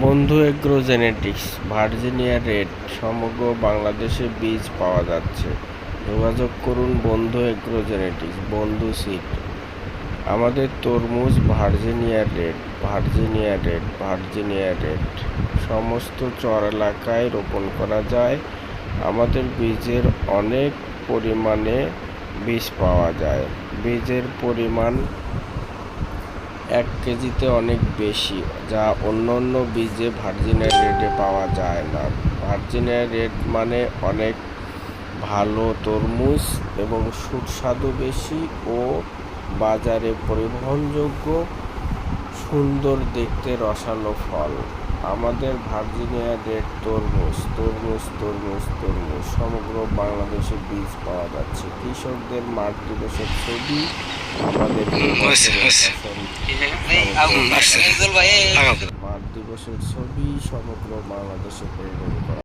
বন্ধু agro genetics Virginia red সমগ্র বাংলাদেশে বীজ পাওয়া যাচ্ছে। যোগাযোগ করুন বন্ধু এগ্রো জেনেটিক্স বন্ধু সিট। আমাদের তরমুজ Virginia red Virginia red Virginia red. সমস্ত চর এলাকায় রোপণ করা যায়। আমাদের বীজের অনেক পরিমাণে বীজ পাওয়া যায়। বীজের পরিমাণ এক কেজিতে অনেক বেশি, যা অন্য অন্য বীজে ভার্জিনিয়া রেটে পাওয়া যায় না। ভার্জিনিয়া রেট মানে অনেক ভালো তরমুজ এবং সুস্বাদু বেশি ও বাজারে পরিবহনযোগ্য, সুন্দর দেখতে রসালো ফল। আমাদের ভার্জিনিয়া রেড তরমুজ তরমুজ তরমুজ তরমুজ। সমগ্র বাংলাদেশে বীজ পাওয়া যাচ্ছে। কৃষকদের মাঠ দিবসের ছবি আমাদের দিবসের ছবি সমগ্র বাংলাদেশে পরিবর্তন করা